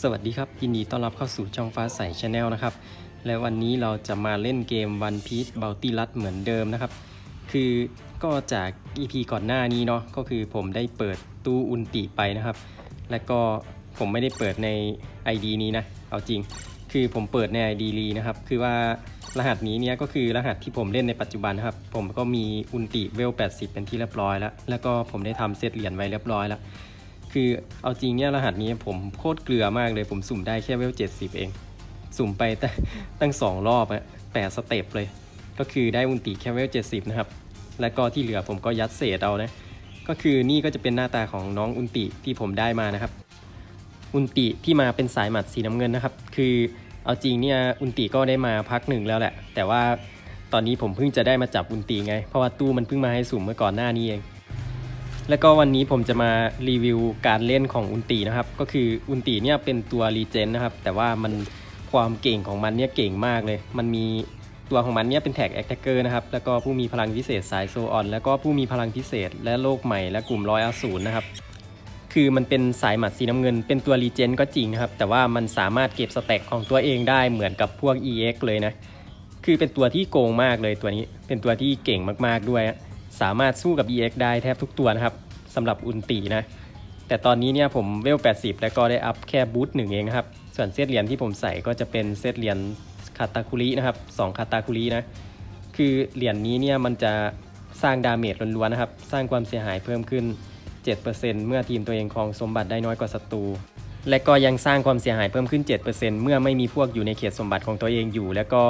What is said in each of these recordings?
สวัสดีครับยินดีต้อนรับเข้าสู่ช่องฟ้าใสชาแนลนะครับ และวันนี้เราจะมาเล่นเกม One Piece Bounty Run เหมือนเดิมนะครับ คือก็จาก EP ก่อนหน้านี้เนาะก็คือผมได้เปิดตู้อุนติไปนะครับ และก็ผมไม่ได้เปิดใน ID นี้นะ เอาจริง คือผมเปิดใน ID ลีนะครับ คือว่ารหัสนี้เนี่ยก็คือรหัสที่ผมเล่นในปัจจุบันนะครับ ผมก็มีอุนติเวล 80 เป็นที่เรียบร้อยแล้ว แล้วก็ผมได้ทำเซตเหรียญไว้เรียบร้อยแล้ว คือเอาจริงเนี่ยรหัสนี้ผมโคตรเกลือมากเลยผมสุ่มได้แค่เวล70เอง สุ่มไปตั้งสองรอบอะแปดสเต็ปเลย ก็คือได้อุนติแค่เวล70นะครับ แล้วก็ที่เหลือผมก็ยัดเศษเอานะ ก็คือนี่ก็จะเป็นหน้าตาของน้องอุนติที่ผมได้มานะครับ อุนติที่มาเป็นสายหมัดสีน้ำเงินนะครับ คือเอาจริงเนี่ยอุนติก็ได้มาพักหนึ่งแล้วแหละ แต่ว่าตอนนี้ผมเพิ่งจะได้มาจับอุนติไง เพราะว่าตู้มันเพิ่งมาให้สุ่มเมื่อก่อนหน้านี้เอง แล้วก็วันนี้ผมจะมารีวิวการเล่นของอุนตีนะครับ ก็คืออุนตีเนี่ยเป็นตัวรีเจนนะครับ แต่ว่ามันความเก่งของมันเนี่ยเก่งมากเลย มันมีตัวของมันเนี่ยเป็นแท็กแอคแทกเกอร์นะครับ แล้วก็ผู้มีพลังพิเศษสายโซออน แล้วก็ผู้มีพลังพิเศษ และโลกใหม่และกลุ่มร้อยอสูรนะครับคือมันเป็นสายหมัดสีน้ำเงิน เป็นตัวรีเจนก็จริงนะครับ แต่ว่ามันสามารถเก็บสแต็กของตัวเองได้เหมือนกับพวก EX เลยนะ คือเป็นตัวที่โกงมากเลยตัวนี้ เป็นตัวที่เก่งมากๆด้วย สามารถสู้กับ EX ได้แทบทุกตัวนะครับ สำหรับอุนตีนะ แต่ตอนนี้เนี่ยผมเวล 80 แล้วก็ได้อัพแค่บูทหนึ่งเองนะครับ ส่วนเซตเหรียญที่ผมใส่ก็จะเป็นเซตเหรียญคาตาคุรินะครับ2คาตาคุรินะ คือเหรียญนี้เนี่ยมันจะสร้างดาเมจล้วนๆนะครับ สร้างความเสียหายเพิ่มขึ้น 7%เมื่อทีมตัวเองครองสมบัติได้น้อยกว่าศัตรู และก็ยังสร้างความเสียหายเพิ่มขึ้น 7%เมื่อไม่มีพวกอยู่ในเขตสมบัติของตัวเองอยู่ แล้วก็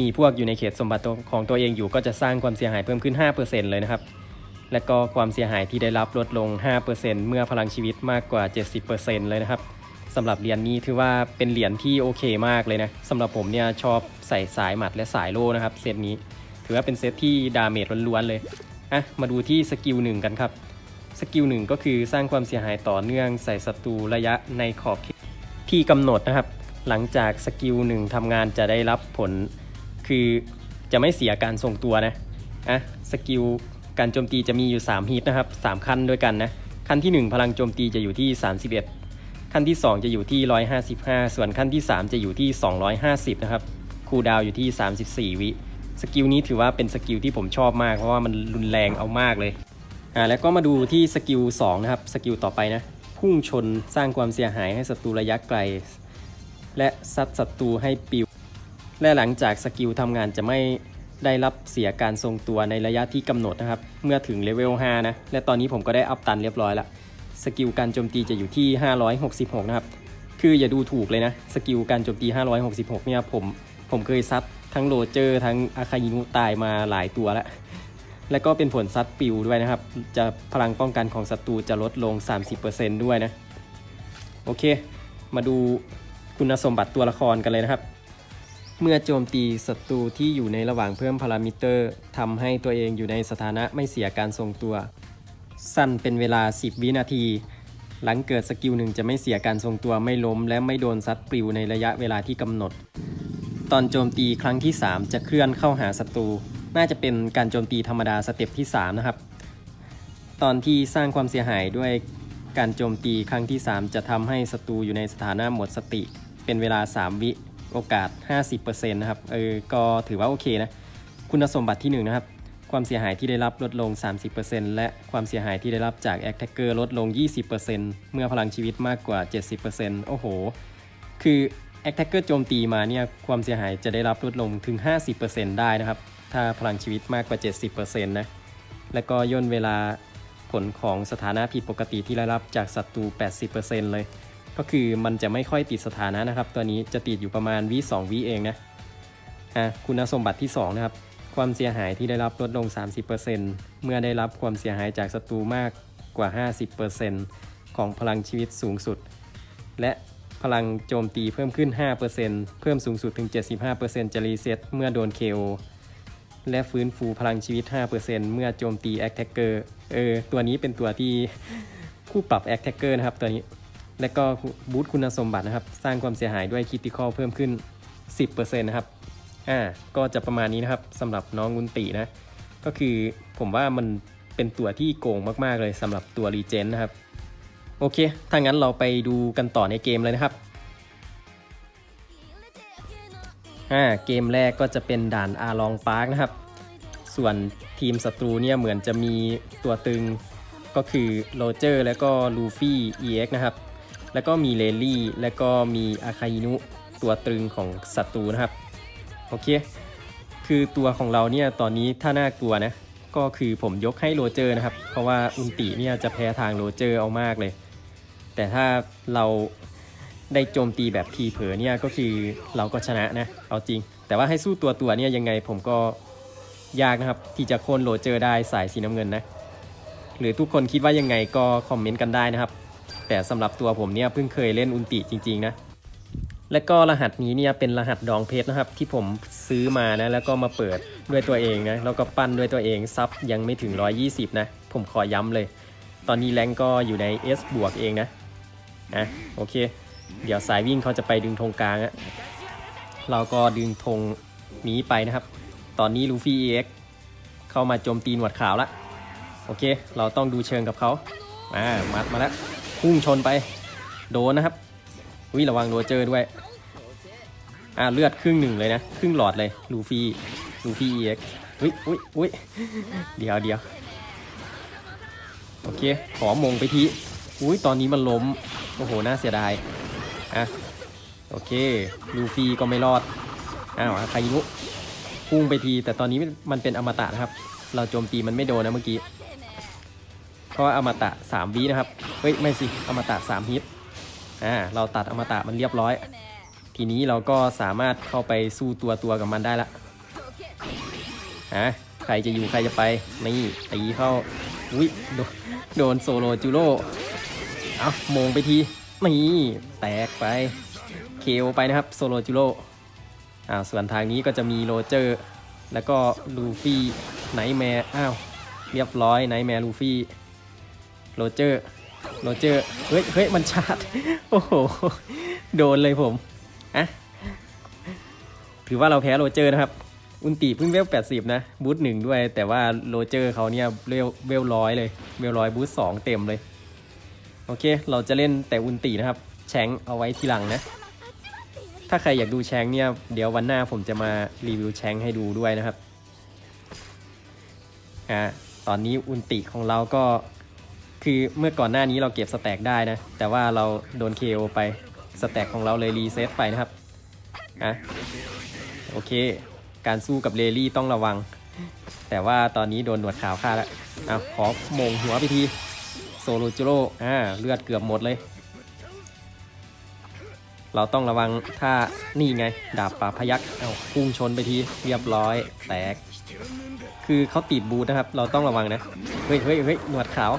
มีพวกอยู่ในเขตสมบัติของตัวเองอยู่ ก็จะสร้างความเสียหายเพิ่มขึ้น 5%เลยนะครับ และก็ความเสียหายที่ได้รับลดลง 5%เมื่อพลังชีวิตมากกว่า 70%เลยนะครับสำหรับเหรียญนี้ถือว่าเป็นเหรียญที่โอเคมากเลยนะสำหรับผมเนี่ยชอบใส่สายหมัดและสายโล่นะครับเซตนี้ ถือว่าเป็นเซตที่ดาเมจล้วนๆเลยอะมาดูที่สกิลหนึ่งกันครับสกิลหนึ่งก็คือสร้างความเสียหายต่อเนื่องใส่ศัตรูระยะในขอบเขตที่กำหนดนะครับ หลังจากสกิลหนึ่งทำงานจะได้รับผล คือจะไม่เสียการทรงตัวนะอะสกิล การโจมตีจะมีอยู่ 3 ฮิตนะครับ 3 ขั้นด้วยกันนะ ขั้นที่ 1 พลังโจมตีจะอยู่ที่ 31 ขั้นที่ 2 จะอยู่ที่ 155 ส่วนขั้นที่ 3 จะอยู่ที่ 250 นะครับ คูดาวอยู่ที่ 34 วิ สกิลนี้ถือว่าเป็นสกิลที่ผมชอบมากเพราะว่ามันรุนแรงเอามากเลย อ่า แล้วก็มาดูที่สกิล2นะครับ สกิลต่อไปนะ พุ่งชนสร้างความเสียหายให้ศัตรูระยะไกล และซัดศัตรูให้ปิว และหลังจากสกิลทำงานจะไม่ ได้รับเสียการทรงตัวในระยะที่กำหนดนะครับ เมื่อถึงเลเวล 5 นะ และตอนนี้ผมก็ได้อัพตันเรียบร้อยละสกิลการโจมตีจะอยู่ที่ 566 นะครับ คืออย่าดูถูกเลยนะ สกิลการโจมตี 566 เนี่ยผม ผมเคยซัดทั้งโรเจอร์ทั้งอาคายินุตายมาหลายตัวแล้ว แล้วก็เป็นผลซัดปิวด้วยนะครับ จะพลังป้องกันของศัตรูจะลดลง 30%ด้วยนะ โอเค มาดูคุณสมบัติตัวละครกันเลยนะครับ เมื่อโจมตีศัตรูที่อยู่ในระหว่างเพิ่มพารามิเตอร์ทำให้ตัวเองอยู่ในสถานะไม่เสียการทรงตัว สั้นเป็นเวลา 10 วินาที หลังเกิดสกิลหนึ่งจะไม่เสียการทรงตัวไม่ล้ม และไม่โดนซัดปลิวในระยะเวลาที่กำหนด ตอนโจมตีครั้งที่ 3 จะเคลื่อนเข้าหาศัตรู น่าจะเป็นการโจมตีธรรมดาสเต็ปที่ 3 นะครับ ตอนที่สร้างความเสียหายด้วยการโจมตีครั้งที่ 3 จะทำให้ศัตรูอยู่ในสถานะหมดสติ เป็นเวลา 3 วิ โอกาส 50%นะครับ เออ ก็ถือว่าโอเคนะ คุณสมบัติที่ 1 นะครับ ความเสียหายที่ได้รับลดลง 30%และความเสียหายที่ได้รับจากแอคแทกเกอร์ลดลง 20%เมื่อพลังชีวิตมากกว่า 70%โอ้โห คือแอคแทกเกอร์โจมตีมาเนี่ย ความเสียหายจะได้รับลดลงถึง 50%ได้นะครับ ถ้าพลังชีวิตมากกว่า 70%นะ แล้วก็ย่นเวลาผลของสถานะผิดปกติที่ได้รับจากศัตรู 80%เลย ก็คือมันจะไม่ค่อยติดสถานะนะครับ ตัวนี้จะติดอยู่ประมาณวิ2วิเองนะอะคุณสมบัติที่ 2 นะครับ ความเสียหายที่ได้รับลดลง 30%เมื่อได้รับความเสียหายจากศัตรูมากกว่า 50%ของพลังชีวิตสูงสุด และพลังโจมตีเพิ่มขึ้น 5%เพิ่มสูงสุดถึง 75%จะรีเซ็ตเมื่อโดน KO และฟื้นฟูพลังชีวิต 5%เมื่อโจมตีแอคแท็กเกอร์เออ ตัวนี้เป็นตัวที่คู่ปรับแอคแท็กเกอร์นะครับตัวนี้ และก็บูตคุณสมบัตินะครับ สร้างความเสียหายด้วยคิติคอลเพิ่มขึ้น 10%นะครับอ่าก็จะประมาณนี้นะครับสำหรับน้องกุนตินะ ก็คือผมว่ามันเป็นตัวที่โกงมาก ๆ เลยสำหรับตัวรีเจนนะครับ โอเค ถ้างั้นเราไปดูกันต่อในเกมเลยนะครับอ่าเกมแรกก็จะเป็นด่านอาลองพาร์คนะครับ ส่วนทีมศัตรูเนี่ยเหมือนจะมีตัวตึงก็คือโรเจอร์แล้วก็ลูฟี่ EX นะครับ แล้วก็มีเลลี่ แล้วก็มีอาคาอินุตัวตรึงของศัตรูนะครับ โอเค คือตัวของเราเนี่ยตอนนี้ถ้าน่ากลัวนะ ก็คือผมยกให้โรเจอร์นะครับ เพราะว่าอุนติเนี่ยจะแพ้ทางโรเจอร์เอามากเลย แต่ถ้าเราได้โจมตีแบบทีเผลอเนี่ยก็คือเราก็ชนะนะ เอาจริง แต่ว่าให้สู้ตัวตัวเนี่ยยังไงผมก็ยากนะครับ ที่จะโค่นโรเจอร์ได้สายสีน้ำเงินนะ หรือทุกคนคิดว่ายังไงก็คอมเมนต์กันได้นะครับ แต่สำหรับตัวผมเนี่ยเพิ่งเคยเล่นอุนติจริงๆนะและก็รหัสนี้เนี่ยเป็นรหัสดองเพชรนะครับ ที่ผมซื้อมานะแล้วก็มาเปิดด้วยตัวเองนะแล้วก็ปั้นด้วยตัวเองซับยังไม่ถึง 120 นะ ผมขอย้ำเลย ตอนนี้แรงก็อยู่ใน S บวกเองนะอะโอเค เดี๋ยวสายวิ่งเขาจะไปดึงธงกลางอะเราก็ดึงธงนี้ไปนะครับ ตอนนี้ลูฟี่ EX เข้ามาโจมตีหนวดขาวละโอเค เราต้องดูเชิงกับเขาอ่ามัดมาแล้ว พุ่งชนไป โดนนะครับวิระวังโรเจอร์ด้วย อ่าเลือดครึ่งหนึ่งเลยนะ ครึ่งหลอดเลย ลูฟี่ลูฟี่เอ็กอุ้ยอุ้ยอุ้ยเดี๋ยวเดี๋ยวโอเค ขอมงไปทีอุ้ยตอนนี้มันล้ม โอ้โห น่าเสียดาย อะ โอเค ลูฟี่ก็ไม่รอด อ้าวอาคายินุพุ่งไปที แต่ตอนนี้มันเป็นอมตะนะครับ เราโจมตีมันไม่โดนนะเมื่อกี้ เพราะว่าอมตะ3วินะครับ เฮ้ย ไม่สิ อมตะ3ฮิตอ่า เราตัดอมตะมันเรียบร้อย ทีนี้เราก็สามารถเข้าไปสู้ตัวตัวกับมันได้ละอะใครจะอยู่ใครจะไป นี่ตีเข้า อุ้ยโดนโดนโซโลจูโร่เอาโมงไปที นี่แตกไป เคโอไปนะครับโซโลจูโร่อ่าส่วนทางนี้ก็จะมีโรเจอร์ แล้วก็ลูฟี่ไนแมร์ อ้าว เรียบร้อยไนแมร์ลูฟี่ โรเจอร์ โรเจอร์ เฮ้ยเฮ้ยมันชาร์จ โอ้โห โดนเลยผมอะถือว่าเราแพ้โรเจอร์นะครับ อุนติเพิ่งเวล80นะ บูทหนึ่งด้วย แต่ว่าโรเจอร์เขาเนี่ยเวลเวลร้อยเลย เวลร้อยบูทสองเต็มเลย โอเค เราจะเล่นแต่อุนตินะครับ แชงเอาไว้ทีหลังนะ ถ้าใครอยากดูแชงเนี่ย เดี๋ยววันหน้าผมจะมารีวิวแชงให้ดูด้วยนะครับ อ่าตอนนี้อุนติของเราก็ คือเมื่อก่อนหน้านี้เราเก็บสแต็กได้นะ แต่ว่าเราโดน KO ไปสแต็กของเราเลยรีเซ็ตไปนะครับอะโอเค การสู้กับเลลี่ต้องระวัง แต่ว่าตอนนี้โดนหนวดขาวฆ่าแล้วเอาขอโมงหัวไปทีโซโลจูโร่อ่าเลือดเกือบหมดเลย เราต้องระวังถ้านี่ไง ดาบป่าพยักเอาพุ่งชนไปทีเรียบร้อยแตก คือเขาติดบูทนะครับ เราต้องระวังนะ เฮ้ยเฮ้ยเฮ้ยหนวดขาว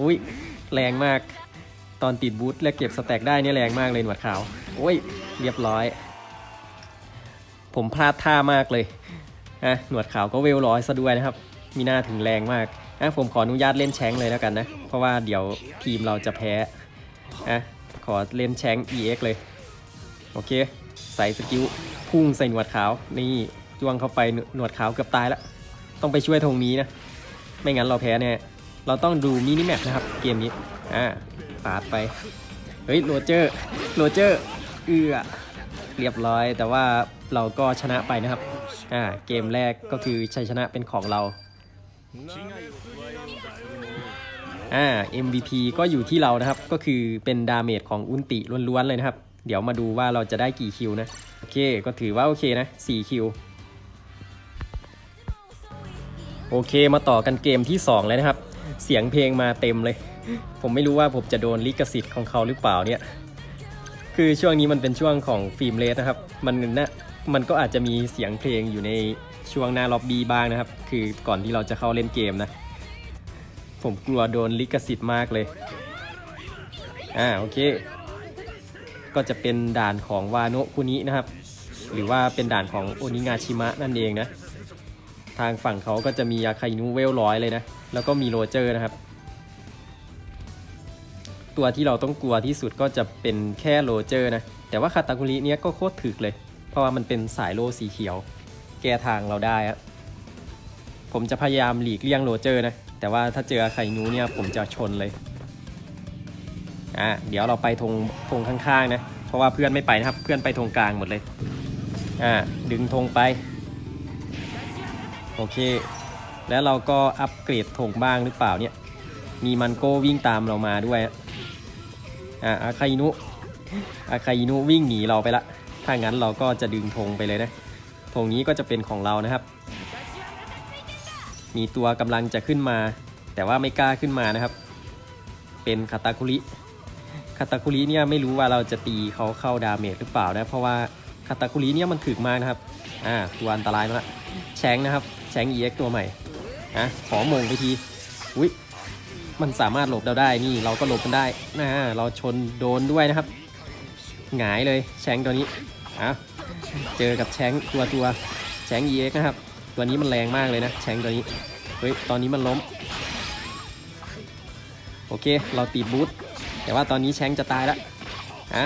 อุ้ยแรงมาก ตอนติดบูทและเก็บสแต็กได้เนี่ยแรงมากเลยหนวดขาวโอ้ยเรียบร้อย ผมพลาดท่ามากเลยอะหนวดขาวก็เวลร้อยซะด้วยนะครับ มีหน้าถึงแรงมากอะผมขออนุญาตเล่นแชงเลยแล้วกันนะ เพราะว่าเดี๋ยวทีมเราจะแพ้อะขอเล่นแชง EX เลย โอเค ใส่สกิลพุ่งใส่หนวดขาว นี่จ้วงเข้าไปหนวดขาวเกือบตายแล้ว ต้องไปช่วยธงนี้นะ ไม่งั้นเราแพ้แน่ เราต้องดูมินิแมปนะครับเกมนี้ อ่าปาดไป เฮ้ยโรเจอร์โรเจอร์ เอือเรียบร้อย แต่ว่าเราก็ชนะไปนะครับ อ่า เกมแรกก็คือชัยชนะเป็นของเรา อ่า MVP ก็อยู่ที่เรานะครับ ก็คือเป็นดาเมจของอุนติล้วนๆเลยนะครับ เดี๋ยวมาดูว่าเราจะได้กี่คิวนะ โอเค ก็ถือว่าโอเคนะ 4 คิวโอเค มาต่อกันเกมที่ 2 เลยนะครับ เสียงเพลงมาเต็มเลย ผมไม่รู้ว่าผมจะโดนลิขสิทธิ์ของเขาหรือเปล่าเนี่ย คือช่วงนี้มันเป็นช่วงของฟิล์มเลสนะครับ มันนะมันก็อาจจะมีเสียงเพลงอยู่ในช่วงหน้าล็อบบี้บ้างนะครับ คือก่อนที่เราจะเข้าเล่นเกมนะ ผมกลัวโดนลิขสิทธิ์มากเลย อ่าโอเค ก็จะเป็นด่านของวาโนะคุนินะครับ หรือว่าเป็นด่านของโอนิงาชิมะนั่นเองนะ ทางฝั่งเขาก็จะมีอาคาอินุเวลร้อยเลยนะ แล้วก็มีโรเจอร์นะครับ ตัวที่เราต้องกลัวที่สุดก็จะเป็นแค่โรเจอร์นะ แต่ว่าคาตาคุริเนี้ยก็โคตรถึกเลย เพราะว่ามันเป็นสายโลสีเขียว แก้ทางเราได้อะผมจะพยายามหลีกเลี่ยงโรเจอร์นะ แต่ว่าถ้าเจออาคาอินุเนี่ยผมจะชนเลย อะ เดี๋ยวเราไปธงธงข้างๆนะ เพราะว่าเพื่อนไม่ไปนะครับ เพื่อนไปธงกลางหมดเลย อ่าดึงธงไป โอเค แล้วเราก็อัปเกรดธงบ้างหรือเปล่าเนี่ย มีมันโก้วิ่งตามเรามาด้วยอะอ่าอาคาอินุอาคาอินุวิ่งหนีเราไปละ ถ้างั้นเราก็จะดึงธงไปเลยนะธงนี้ก็จะเป็นของเรานะครับ มีตัวกำลังจะขึ้นมา แต่ว่าไม่กล้าขึ้นมานะครับ เป็นคาตาคุริคาตาคุริเนี่ยไม่รู้ว่าเราจะตีเขาเข้าดาเมจหรือเปล่านะ เพราะว่าคาตาคุริเนี่ยมันถึกมากนะครับ อ่าตัวอันตรายมากละแชงนะครับ แชงค์ EX ตัวใหม่ อะขอมงไปทีอุ้ยมันสามารถหลบเราได้นี่เราก็หลบกันได้นะเราชนโดนด้วยนะครับหงายเลยแชงตัวนี้อะเจอกับแชงตัวตัวแชงค์ EX นะครับ ตัวนี้มันแรงมากเลยนะแชงตัวนี้เฮ้ยตอนนี้มันล้ม โอเคเราตีบูทแต่ว่าตอนนี้แชงจะตายแล้วอะ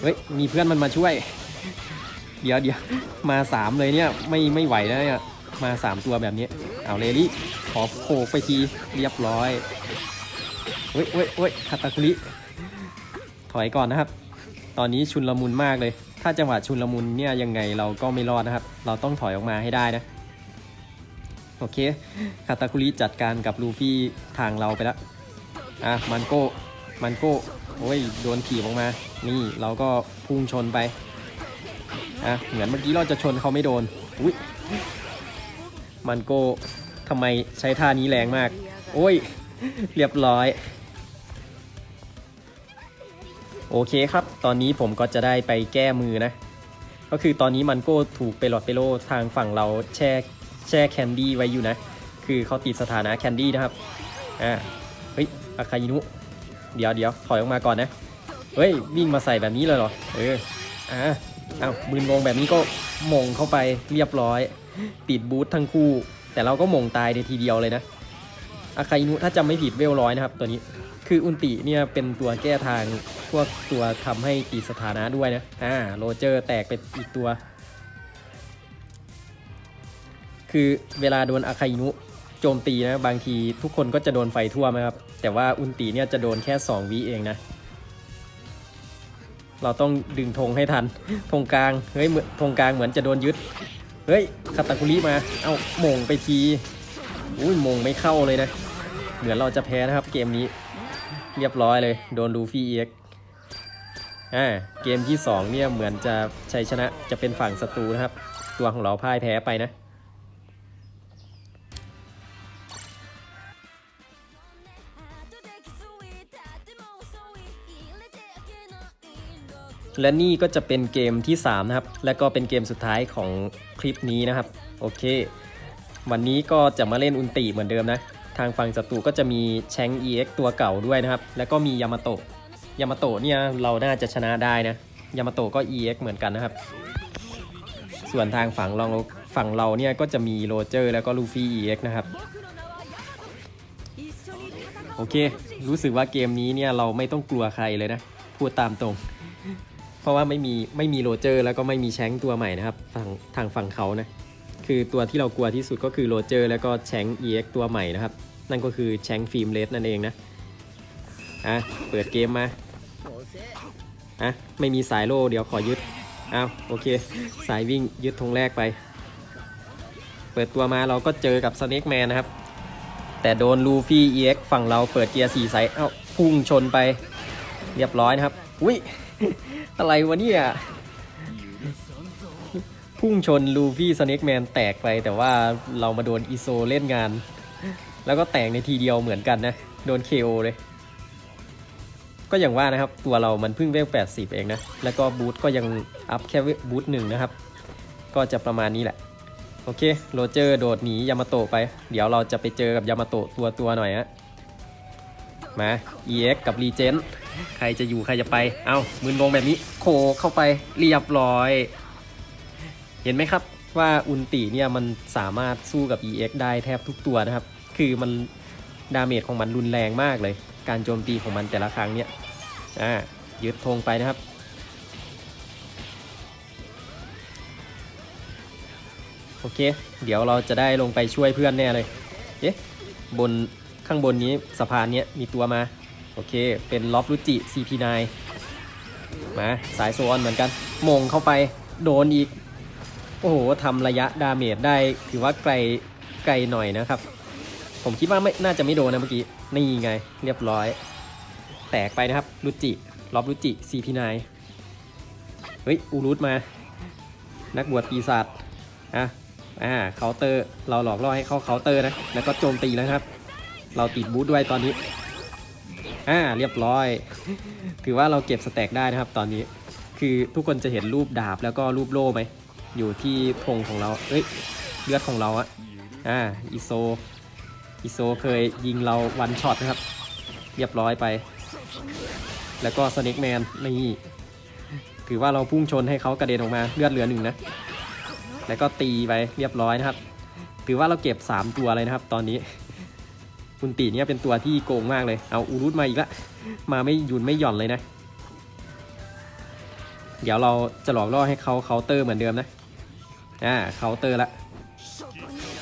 เฮ้ยมีเพื่อนมันมาช่วย เดี๋ยวเดี๋ยวมาสามเลยเนี่ยไม่ไม่ไหวแล้วเนี่ยมาสามตัวแบบนี้ เอาเลลี่ขอโขกไปทีเรียบร้อยเฮ้ยเฮ้ยเฮ้ยคาตาคุริถอยก่อนนะครับ ตอนนี้ชุนละมุนมากเลย ถ้าจังหวะชุนละมุนเนี่ยยังไงเราก็ไม่รอดนะครับ เราต้องถอยออกมาให้ได้นะโอเคคาตาคุริจัดการกับลูฟี่ทางเราไปแล้วอะมันโก้มันโก้โอ้ยโดนถีบออกมา นี่เราก็พุ่งชนไปอะเหมือนเมื่อกี้เราจะชนเขาไม่โดนอุ้ย มันโก้ทำไมใช้ท่านี้แรงมาก โอ้ย เรียบร้อย โอเคครับ ตอนนี้ผมก็จะได้ไปแก้มือนะ ก็คือตอนนี้มันโก้ถูกเปโลดเปโลทางฝั่งเราแช่แช่แคนดี้ไว้อยู่นะ คือเขาติดสถานะแคนดี้นะครับ อ่า เฮ้ยอาคายินุ เดี๋ยวเดี๋ยวถอยออกมาก่อนนะ เฮ้ย วิ่งมาใส่แบบนี้เลยเหรอ เออ อ่าอ้าวมืนงงแบบนี้ก็มงเข้าไปเรียบร้อย ติดบูททั้งคู่ แต่เราก็มงตายในทีเดียวเลยนะอาคาอินุถ้าจำไม่ผิดเวลร้อยนะครับตัวนี้คืออุนติเนี่ยเป็นตัวแก้ทางพวกตัวทำให้ตีสถานะด้วยนะอ่าโรเจอร์แตกไปอีกตัว คือเวลาโดนอาคาอินุโจมตีนะบางทีทุกคนก็จะโดนไฟทั่วมนะครับ แต่ว่าอุนติเนี่ยจะโดนแค่ 2วิเองนะ เราต้องดึงธงให้ทันธงกลางเฮ้ยเหมือนธงกลางเหมือนจะโดนยึด เฮ้ยคาตาคุริมา เอามงไปทีอุ้ยมงไม่เข้าเลยนะ เหมือนเราจะแพ้นะครับเกมนี้ เรียบร้อยเลย โดนลูฟี่เอ็กอ่าเกมที่ 2 เนี่ยเหมือนจะชัยชนะจะเป็นฝั่งศัตรูนะครับ ตัวของเราพ่ายแพ้ไปนะ และนี่ก็จะเป็นเกมที่ 3 นะครับ และก็เป็นเกมสุดท้ายของคลิปนี้นะครับ โอเค วันนี้ก็จะมาเล่นอุนติเหมือนเดิมนะ ทางฝั่งศัตรูก็จะมีแชง EX ตัวเก่าด้วยนะครับ แล้วก็มียามาโตะ ยามาโตะเนี่ยเราน่าจะชนะได้นะ ยามาโตะก็ EX เหมือนกันนะครับ ส่วนทางฝั่งเราฝั่งเราเนี่ยก็จะมีโรเจอร์แล้วก็ลูฟี่ EX นะครับ โอเค รู้สึกว่าเกมนี้เนี่ยเราไม่ต้องกลัวใครเลยนะ พูดตามตรง เพราะว่าไม่มีไม่มีโรเจอร์ แล้วก็ไม่มีแชงตัวใหม่นะครับฝั่งทางฝั่งเขานะคือตัวที่เรากลัวที่สุดก็คือโรเจอร์แล้วก็แชงค์ EX ตัวใหม่นะครับ นั่นก็คือแชงฟิล์มเลสนั่นเองนะอะเปิดเกมมาอะไม่มีสายโล่เดี๋ยวขอยึดอ้าวโอเค สายวิ่งยึดธงแรกไป เปิดตัวมาเราก็เจอกับสเน็กแมนนะครับ แต่โดนลูฟี่ EX ฝั่งเราเปิดเกียร์4สายเอ้าพุ่งชนไป เรียบร้อยนะครับอุ้ย อะไรวะเนี่ย พุ่งชนลูฟี่สเน็กแมนแตกไป แต่ว่าเรามาโดนอีโซเล่นงาน แล้วก็แตกในทีเดียวเหมือนกันนะ โดน KO เลย ก็อย่างว่านะครับ ตัวเรามันเพิ่งเวล80 เองนะ แล้วก็บูทก็ยังอัพแค่บูทหนึ่งนะครับ ก็จะประมาณนี้แหละโอเค โรเจอร์โดดหนียามาโตะไป เดี๋ยวเราจะไปเจอกับยามาโตะตัวตัวหน่อยฮะ มา EX กับ r e g e n ใครจะอยู่ใครจะไป เอามืนงงแบบนี้โคเข้าไปเรียบร้อย เห็นไหมครับว่าอุนติเนี่ยมันสามารถสู้กับ EX ได้แทบทุกตัวนะครับ คือมันดาเมจของมันรุนแรงมากเลย การโจมตีของมันแต่ละครั้งเนี่ย อ่ายึดธงไปนะครับ โอเค เดี๋ยวเราจะได้ลงไปช่วยเพื่อนแน่เลย เอ๊ะ บน ข้างบนนี้สะพานนี้มีตัวมา โอเค เป็นล็อบรุจิ CP9 มาสายโซนเหมือนกันมงเข้าไปโดนอีก โอ้โหทำระยะดาเมจได้ ถือว่าไกลไกลหน่อยนะครับ ผมคิดว่าไม่น่าจะไม่โดนนะเมื่อกี้ นี่ไง เรียบร้อย แตกไปนะครับรุจิล็อบรุจิ CP9 เฮ้ย อูรุตมา นักบวชปีศาจอะอ่าเคาน์เตอร์ เราหลอกล่อให้เขาเคาน์เตอร์นะ แล้วก็โจมตีแล้วครับ เราติดบูทด้วยตอนนี้ อ่าเรียบร้อย ถือว่าเราเก็บสแต็กได้นะครับ ตอนนี้ คือทุกคนจะเห็นรูปดาบแล้วก็รูปโล่ไหม อยู่ที่ธงของเรา เอ้ยเลือดของเราอะอ่าอิโซอิโซเคยยิงเราวันช็อตนะครับ เรียบร้อยไป แล้วก็สเน็กแมนนี่ถือว่าเราพุ่งชนให้เขากระเด็นออกมาเลือดเหลือหนึ่งนะ แล้วก็ตีไปเรียบร้อยนะครับ ถือว่าเราเก็บ 3 ตัวเลยนะครับ ตอนนี้ คุณตีเนี่ยเป็นตัวที่โกงมากเลย เอาอูรุตมาอีกละ มาไม่ยุนไม่หย่อนเลยนะ เดี๋ยวเราจะหลอกล่อให้เขาเคาน์เตอร์เหมือนเดิมนะ อ่าเคาน์เตอร์ละ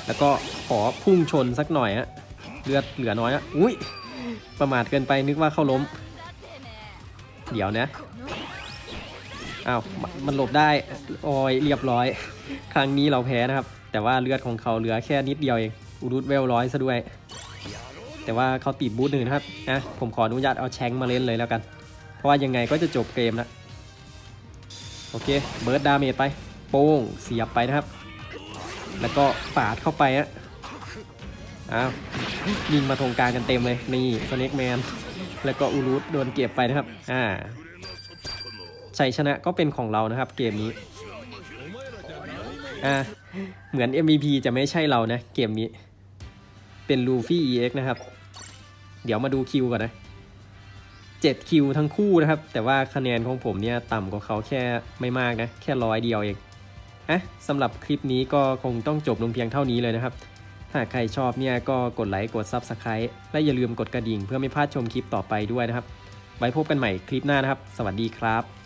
แล้วก็ขอพุ่งชนสักหน่อยฮะ เลือดเหลือน้อยอะอุ้ย ประมาทเกินไปนึกว่าเขาล้ม เดี๋ยวนะอ้าวมันหลบได้โอ้ยเรียบร้อย ครั้งนี้เราแพ้นะครับ แต่ว่าเลือดของเขาเหลือแค่นิดเดียวเองอูรุตเวลร้อยซะด้วย แต่ว่าเขาติดบูทหนึ่งนะครับนะผมขออนุญาตเอาแชงมาเล่นเลยแล้วกัน เพราะว่ายังไงก็จะจบเกมแล้วโอเคเบิร์ดดาเมจไป โป้งเสียบไปนะครับ แล้วก็ปาดเข้าไปอะอ้าวยิงมาตรงกลางกันเต็มเลย นี่สเน็กแมนแล้วก็อูรุตโดนเก็บไปนะครับ อ่าชัยชนะก็เป็นของเรานะครับเกมนี้ อ่า เหมือน MVP จะไม่ใช่เรานะ เกมนี้ เป็นลูฟี่ EX นะครับ เดี๋ยวมาดูคิวก่อนนะ7คิวทั้งคู่นะครับ แต่ว่าคะแนนของผมเนี่ยต่ำกว่าเขาแค่ไม่มากนะ แค่ร้อยเดียวเองอะสำหรับคลิปนี้ก็คงต้องจบลงเพียงเท่านี้เลยนะครับ ถ้าใครชอบเนี่ยก็กดไลค์กด Subscribe และอย่าลืมกดกระดิ่งเพื่อไม่พลาดชมคลิปต่อไปด้วยนะครับ ไว้พบกันใหม่คลิปหน้านะครับ สวัสดีครับ